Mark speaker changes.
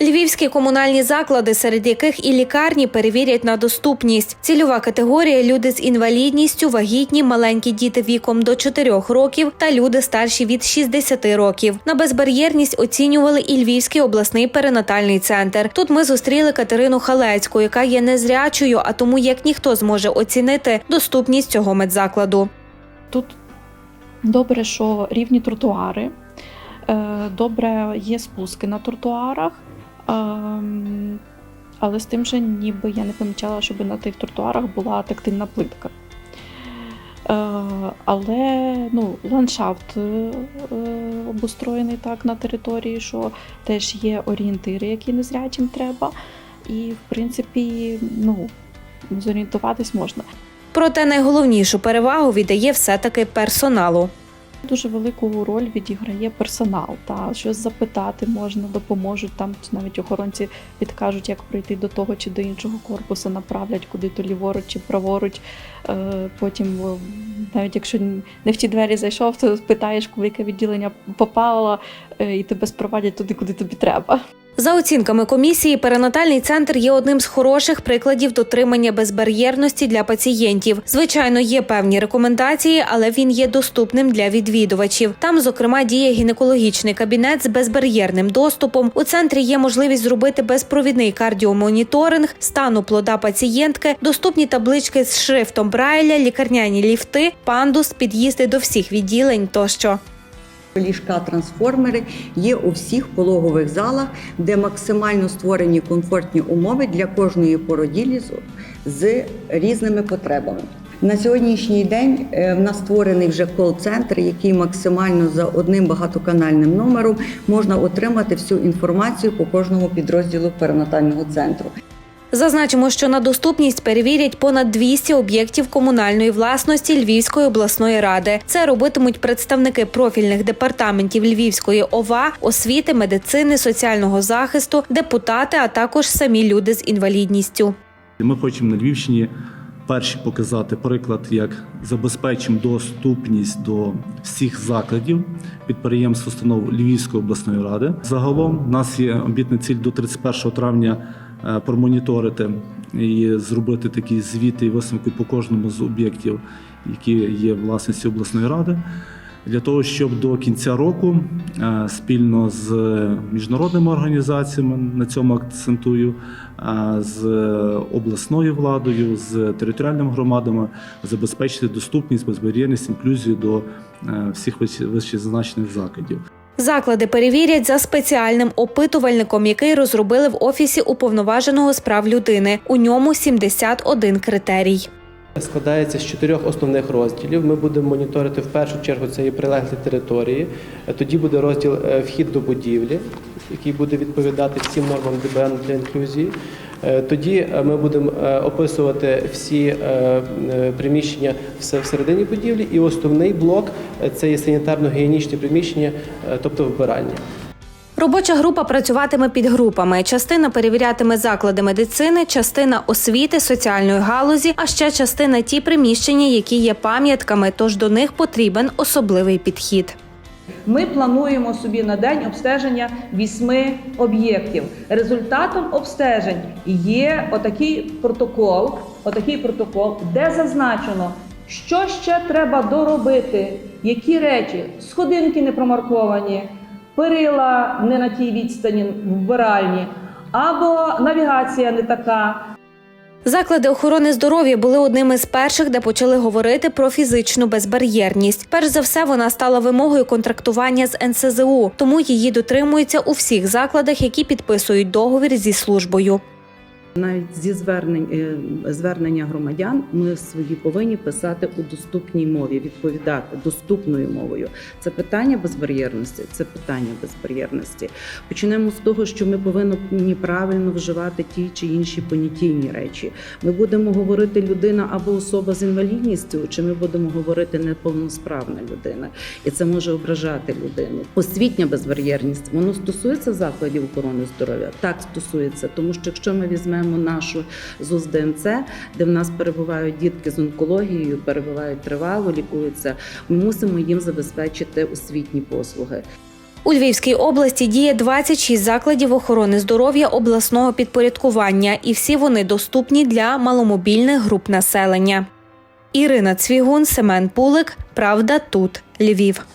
Speaker 1: Львівські комунальні заклади, серед яких і лікарні перевірять на доступність. Цільова категорія люди з інвалідністю, вагітні, маленькі діти віком до 4 років та люди старші від 60 років. На безбар'єрність оцінювали і Львівський обласний перинатальний центр. Тут ми зустріли Катерину Халецьку, яка є незрячою, а тому як ніхто зможе оцінити доступність цього медзакладу.
Speaker 2: Тут добре, що рівні тротуари, е, добре є спуски на тротуарах. Ем, Але з тим же ніби я не помічала, щоб на тих тротуарах була тактильна плитка. Е, Але ну, ландшафт е, обустроєний так на території, що теж є орієнтири, які незрячим треба. І, в принципі, ну, зорієнтуватись можна.
Speaker 1: Проте найголовнішу перевагу віддає все-таки персоналу.
Speaker 2: Дуже велику роль відіграє персонал. Та щось запитати можна, допоможуть там, навіть охоронці підкажуть, як прийти до того чи до іншого корпусу, направлять куди то ліворуч чи праворуч. Е, Потім, е, навіть якщо не в ті двері зайшов, то питаєш, в яке відділення попало, е, і тебе спровадять туди, куди тобі треба.
Speaker 1: За оцінками комісії, перинатальний центр є одним з хороших прикладів дотримання безбар'єрності для пацієнтів. Звичайно, є певні рекомендації, але він є доступним для відвідувачів. Там, зокрема, діє гінекологічний кабінет з безбар'єрним доступом. У центрі є можливість зробити безпровідний кардіомоніторинг, стану плода пацієнтки, доступні таблички з шрифтом Брайля, лікарняні ліфти, пандус, під'їзди до всіх відділень тощо.
Speaker 3: Ліжка-трансформери є у всіх пологових залах, де максимально створені комфортні умови для кожної породілі з, з різними потребами. На сьогоднішній день е, в нас створений вже кол-центр, який максимально за одним багатоканальним номером можна отримати всю інформацію по кожному підрозділу перинатального центру.
Speaker 1: Зазначимо, що на доступність перевірять понад 200 об'єктів комунальної власності Львівської обласної ради. Це робитимуть представники профільних департаментів Львівської ОВА, освіти, медицини, соціального захисту, депутати, а також самі люди з інвалідністю.
Speaker 4: Ми хочемо на Львівщині перші показати приклад, як забезпечимо доступність до всіх закладів підприємств установ Львівської обласної ради. Загалом у нас є амбітна ціль до 31 травня промоніторити і зробити такі звіти і висновки по кожному з об'єктів, які є власністю обласної ради. Для того, щоб до кінця року е, спільно з міжнародними організаціями на цьому акцентую, е, з обласною владою, з територіальними громадами забезпечити доступність, безбар'єрність, інклюзію до е, всіх вище- вищезазначених закладів.
Speaker 1: Заклади перевірять за спеціальним опитувальником, який розробили в офісі уповноваженого з прав людини. У ньому 71 критерій.
Speaker 5: Складається з чотирьох основних розділів. Ми будемо моніторити в першу чергу це є прилеглі території. Тоді буде розділ е, вхід до будівлі, який буде відповідати всім нормам ДБН для інклюзії. Е, Тоді е, ми будемо описувати всі приміщення всередині будівлі, і основний блок це є санітарно-гігієнічні приміщення, тобто вбирання.
Speaker 1: Робоча група працюватиме під групами. Частина перевірятиме заклади медицини, частина освіти, соціальної галузі, а ще частина ті приміщення, які є пам'ятками, тож до них потрібен особливий підхід.
Speaker 6: Ми плануємо собі на день обстеження вісьми об'єктів. Результатом обстежень є отакий протокол, отакий протокол, де зазначено, що ще треба доробити, які речі, сходинки не промарковані, перила не на тій відстані вбиральні, або навігація не така,
Speaker 1: Заклади охорони здоров'я були одними з перших, де почали говорити про фізичну безбар'єрність. Перш за все, вона стала вимогою контрактування з НСЗУ, тому її дотримуються у всіх закладах, які підписують договір зі службою.
Speaker 3: Навіть зі звернень е, звернення громадян ми свої повинні писати у доступній мові, відповідати доступною мовою. Це питання безбар'єрності, це питання безбар'єрності. Почнемо з того, що ми повинні правильно вживати ті чи інші понятійні речі. Ми будемо говорити людина або особа з інвалідністю, чи ми будемо говорити неповносправна людина, і це може ображати людину. Освітня безбар'єрність воно стосується закладів охорони здоров'я. Так стосується, тому що якщо ми візьмемо нашу ЗУЗ ДМЦ, де в нас перебувають дітки з онкологією, перебувають тривало, лікуються. Ми мусимо їм забезпечити освітні послуги.
Speaker 1: У Львівській області діє 26 закладів охорони здоров'я обласного підпорядкування, і всі вони доступні для маломобільних груп населення. Ірина Цвігун, Семен Пулик. Правда тут Львів.